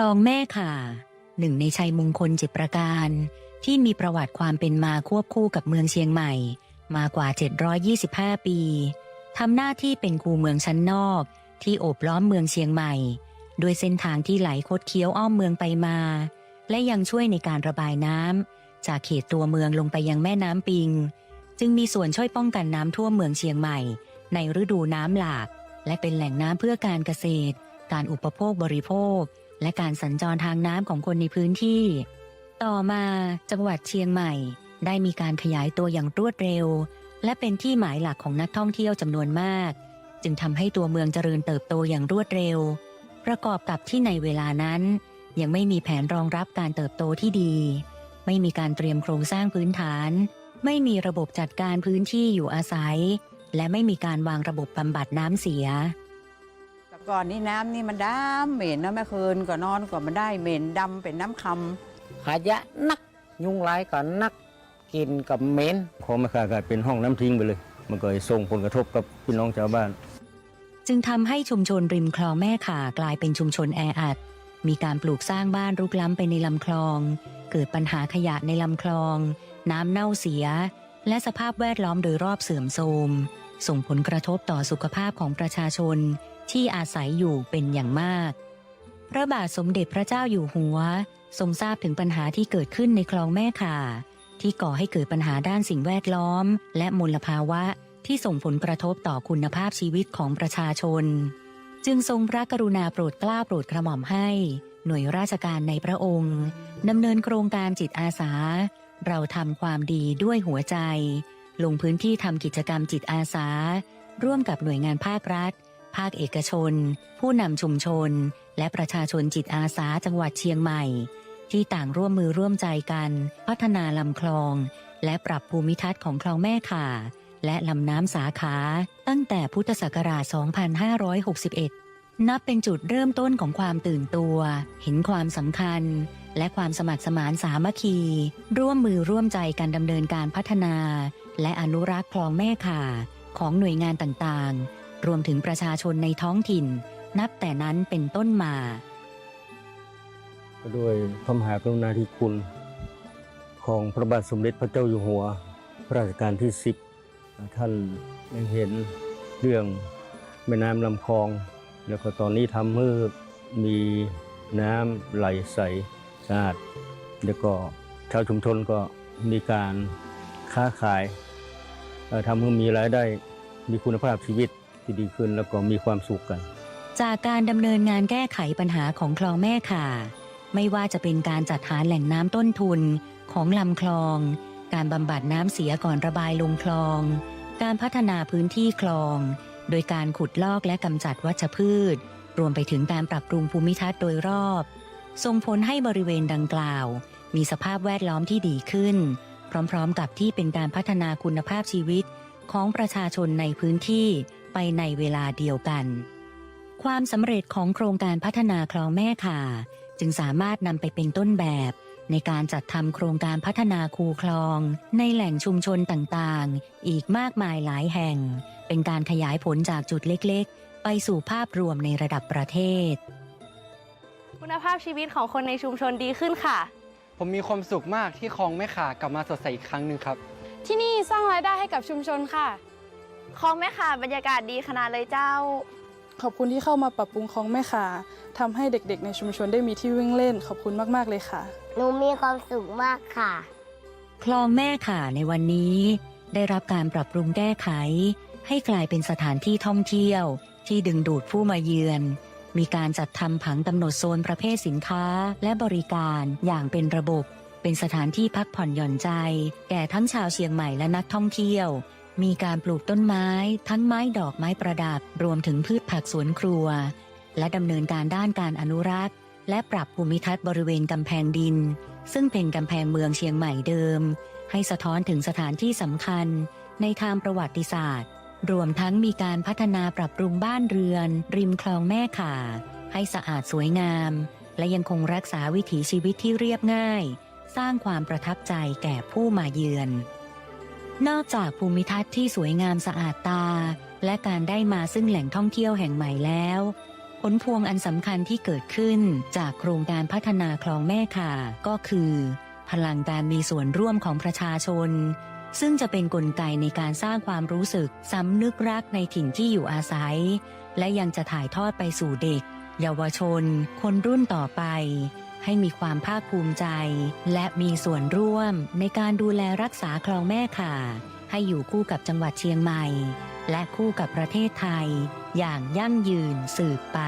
ลองแม่ข่าหนึ่งในชัยมงคลจิตรประการ ที่มีประวัติความเป็นมาควบคู่กับเมืองเชียงใหม่ มากว่า 725 ปีทำหน้าที่เป็นคูเมืองชั้นนอก ที่โอบล้อมเมืองเชียงใหม่ โดยเส้นทางที่ไหลคดเคี้ยวอ้อมเมืองไปมา และยังช่วยในการระบายน้ำจากเขตตัวเมืองลงไปยังแม่น้ำปิง จึงมีส่วนช่วยป้องกันน้ำท่วมเมืองเชียงใหม่ ในฤดูน้ำหลาก และเป็นแหล่งน้ำเพื่อการเกษตร การอุปโภคบริโภค และการสัญจรทางน้ำของคนในพื้นที่ ต่อมาจังหวัดเชียงใหม่ ได้มีการขยายตัวอย่างรวดเร็ว และเป็นที่หมายหลักของนักท่องเที่ยวจำนวนมาก จึงทำให้ตัวเมืองเจริญเติบโตอย่างรวดเร็ว ประกอบกับที่ในเวลานั้น ยังไม่มีแผนรองรับการเติบโตที่ดี ไม่มีการเตรียมโครงสร้างพื้นฐาน ไม่มีระบบจัดการพื้นที่อยู่อาศัย และไม่มีการวางระบบบำบัดน้ำเสีย ก่อนนี้น้ำนี่มันดำเหม็นนะแม่คืนก็นอนก็มันได้เหม็นดำเป็นน้ำคขยะนักยุงลายก็นักกินกับเหม็นพอมาขากลายเป็นห้องน้ำทิ้งไปเลย มันก็ส่งผลกระทบกับพี่น้องชาวบ้าน จึงทำให้ชุมชนริมคลองแม่ข่ากลายเป็นชุมชนแออัด มีการปลูกสร้างบ้านรุกล้ำไปในลำคลอง เกิดปัญหาขยะในลำคลอง น้ำเน่าเสีย และสภาพแวดล้อมโดยรอบเสื่อมโทรมส่งผลกระทบต่อสุขภาพของประชาชน ที่อาศัยอยู่เป็นอย่างมาก พระบาทสมเด็จพระเจ้าอยู่หัวทรงทราบถึงปัญหาที่เกิดขึ้นในคลองแม่ข่า ที่ก่อให้เกิดปัญหาด้านสิ่งแวดล้อม และมลภาวะที่ส่งผลกระทบต่อคุณภาพชีวิตของประชาชน จึงทรงพระกรุณาโปรดเกล้าโปรดกระหม่อมให้ หน่วยราชการในพระองค์ดำเนินโครงการจิตอาสา เราทำความดีด้วยหัวใจ ลงพื้นที่ทำกิจกรรมจิตอาสา ร่วมกับหน่วยงานภาครัฐ ภาคเอกชน ผู้นำชุมชน และประชาชนจิตอาสาจังหวัดเชียงใหม่ ที่ต่างร่วมมือร่วมใจกัน พัฒนาลำคลอง และปรับภูมิทัศน์ของคลองแม่ข่า และลำน้ำสาขา ตั้งแต่พุทธศักราช 2561 นับเป็นจุดเริ่มต้นของความตื่นตัว เห็นความสำคัญ และความสมัครสมานสามัคคี ร่วมมือร่วมใจกันดำเนินการพัฒนา และอนุรักษ์คลองแม่ข่าของหน่วยงานต่างๆ รวมถึงประชาชนในท้องถิ่น นับแต่นั้นเป็นต้นมาด้วยพระมหากรุณาธิคุณ ของพระบาทสมเด็จพระเจ้าอยู่หัวพระราชการที่ 10 ท่านได้เห็นเรื่องแม่น้ำลำคลอง แล้วก็ตอนนี้ทำให้มีน้ำไหลใสสะอาดแล้วก็ชาวชุมชนก็มีการค้าขายเอ่อทำให้มีรายได้มีคุณภาพชีวิต ที่ดีขึ้นแล้วก็มีความสุขกัน จากการดำเนินงานแก้ไขปัญหาของคลองแม่ข่า ไม่ว่าจะเป็นการจัดหาแหล่งน้ำต้นทุนของลำคลอง การบำบัดน้ำเสียก่อนระบายลงคลอง การพัฒนาพื้นที่คลอง โดยการขุดลอกและกำจัดวัชพืช รวมไปถึงการปรับปรุงภูมิทัศน์โดยรอบ ส่งผลให้บริเวณดังกล่าว มีสภาพแวดล้อมที่ดีขึ้น พร้อมๆ กับที่เป็นการพัฒนาคุณภาพชีวิตของประชาชนในพื้นที่ ไปในเวลาเดียวกัน ความสำเร็จของโครงการพัฒนาคลองแม่ข่า จึงสามารถนำไปเป็นต้นแบบในการจัดทำโครงการพัฒนาคูคลอง ในแหล่งชุมชนต่างๆ อีกมากมายหลายแห่ง เป็นการขยายผลจากจุดเล็กๆ ไปสู่ภาพรวมในระดับประเทศ คุณภาพชีวิตของคนในชุมชนดีขึ้นค่ะ ผมมีความสุขมากที่คลองแม่ขากลับมาสดใสอีกครั้งหนึ่งครับ ที่นี่สร้างรายได้ให้กับชุมชนค่ะ คลองแม่ข่าบรรยากาศดีขนาดเลยเจ้า ขอบคุณที่เข้ามาปรับปรุงคลองแม่ขาทำให้เด็กๆ ในชุมชนได้มีที่วิ่งเล่น ขอบคุณมาก ๆ เลยค่ะ หนูมีความสุขมากค่ะ คลองแม่ข่าในวันนี้ ได้รับการปรับปรุงแก้ไข ให้กลายเป็นสถานที่ท่องเที่ยว ที่ดึงดูดผู้มาเยือน มีการจัดทำผังกำหนดโซนประเภทสินค้าและบริการอย่างเป็นระบบ เป็นสถานที่พักผ่อนหย่อนใจ แก่ทั้งชาวเชียงใหม่และนักท่องเที่ยว มีการปลูกต้นไม้ ทั้งไม้ดอกไม้ประดับ รวมถึงพืชผักสวนครัว และดำเนินการด้านการอนุรักษ์ และปรับภูมิทัศน์บริเวณกำแพงดิน ซึ่งเป็นกำแพงเมืองเชียงใหม่เดิม ให้สะท้อนถึงสถานที่สำคัญ ในทางประวัติศาสตร์ รวมทั้งมีการพัฒนาปรับปรุงบ้านเรือน ริมคลองแม่ข่า ให้สะอาดสวยงาม และยังคงรักษาวิถีชีวิตที่เรียบง่าย สร้างความประทับใจแก่ผู้มาเยือน นอกจากภูมิทัศน์ที่สวยงามสะอาดตา และการได้มาซึ่งแหล่งท่องเที่ยวแห่งใหม่แล้ว ผลพวงอันสำคัญที่เกิดขึ้นจากโครงการพัฒนาคลองแม่ข่าก็คือ พลังการมีส่วนร่วมของประชาชน ซึ่งจะเป็นนกลไกในการสร้างความรู้สึกสำนึกรักในถิ่นที่อยู่อาศัย และยังจะถ่ายทอดไปสู่เด็ก เยาวชน คนรุ่นต่อไป ให้มีความภาคภูมิใจ และมีส่วนร่วมในการดูแลรักษาคลองแม่ข่า ให้อยู่คู่กับจังหวัดเชียงใหม่ และคู่กับประเทศไทย อย่างยั่งยืนสืบไป